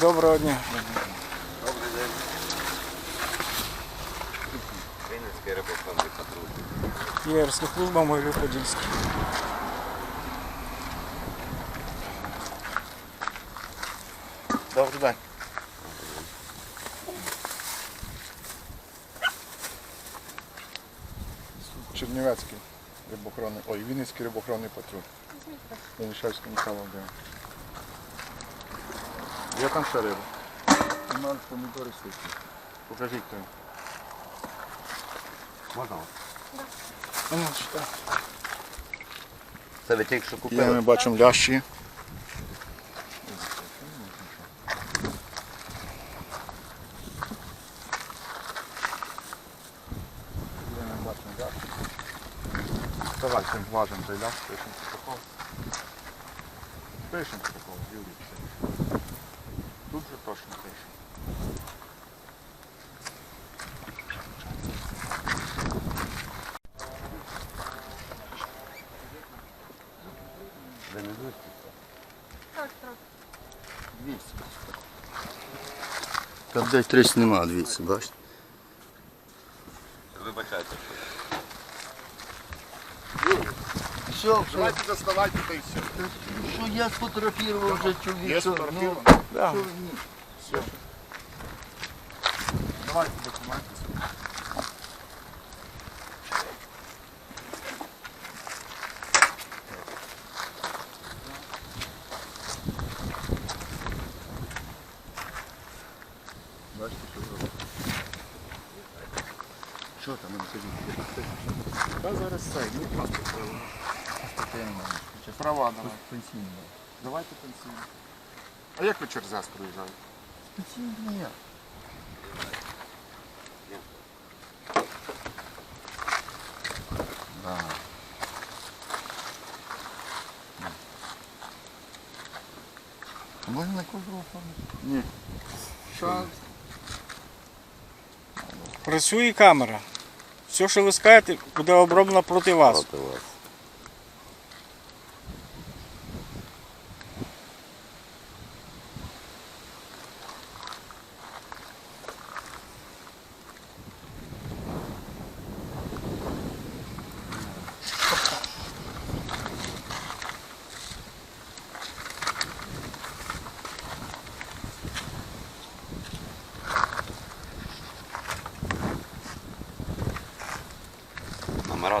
Доброго дня. Добрий день. Вінницький рибофонний патруль. Єрська служба Могилів Подільський. Добрий день. Чернівецький рибохоронний, ой, Вінницький рибохоронний патруль. Янішевський Михайло Володимирович. Є там ще риба? Нема помідори сухі. Покажіть то. Можна? вас? Ну. Це ви тільки що купили? ми бачимо лящі. Є, ми бачимо лящі. Давайте важимо цей лящ, пишемо протокол. Пишемо протокол, Юрій. пише. Тут же точно пишемо. Ви не знаєте? Та десь 30 нема, дивіться, бачите. Вибачайте. Все, Давайте доставайте та й все. що я сфотографував вже чоловік. Є що, ну, сфотографіровано? Да. ні. Давайте документи. Бачите, що? Що там, ну, скажіть? Та зараз цей, ну паспорт. Права давай. Пенсійний. Давайте пенсійну. А як ви через ЗАЗ проїжджаєте? Пенсійний ні. Да. Можна на кожного оформити? Ні. Що? Працює камера. Все, що ви скажете, буде оброблено проти вас. Проти вас.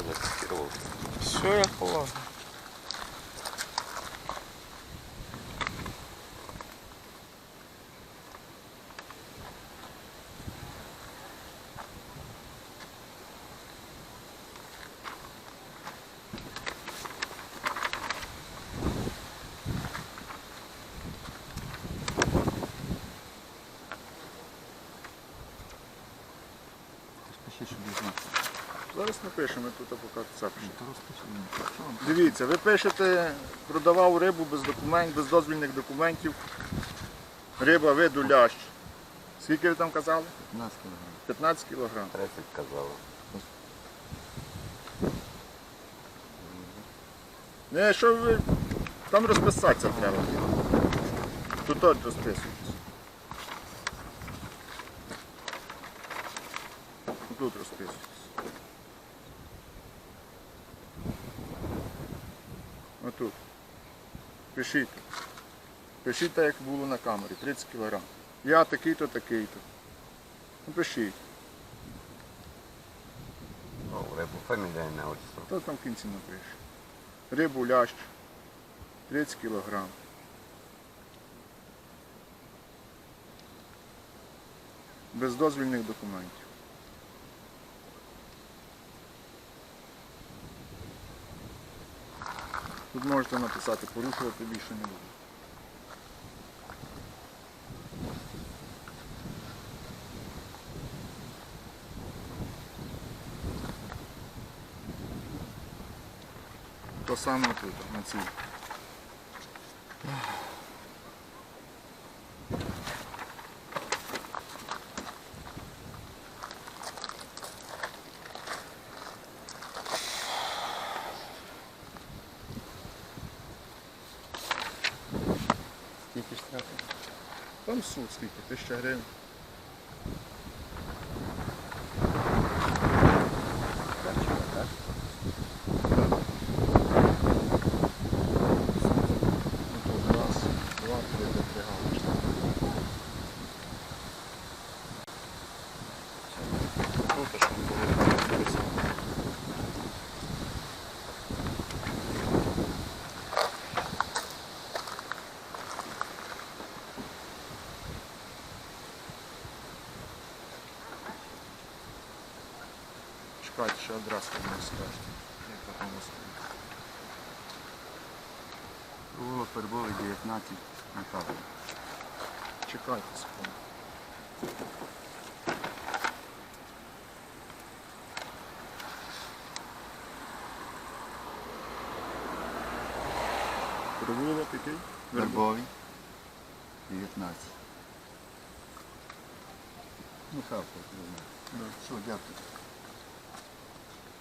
Номера зафіксував. Все як положено. Спішіть, щоб я знав. Зараз напишемо, ми тут поки це пишемо. Дивіться, ви пишете, продавав рибу без документів, без дозвільних документів. Риба виду лящ. Скільки ви там казали? 15 кг. 15 кілограм. 30 казали. Не, що ви. Там розписатися треба. Тут от розписуйтесь. Тут розписуйтесь. Отут. Пишіть. Пишіть так, як було на камері, 30 кг. Я такий-то, такий-то. Ну, пишіть. Рибу, фамілія, ім'я, отчество. Хто там в кінці напише? Рибу лящ 30 кг. Без дозвільних документів. Тут можете написати, порушувати більше не буду. То саме тут, на цій. Ну, суд скільки? Тисяча гривень. Так. Ну, тут раз, два, три, три галочки. Тут аж не було написано. Чекайте, ще адресу мені скажете. Я потім розкажу. Було перебули 19 на каву. Чекайте секунду. Провулок який? Вербовий 19. Михайло, не знаю. Да. Все, дякую.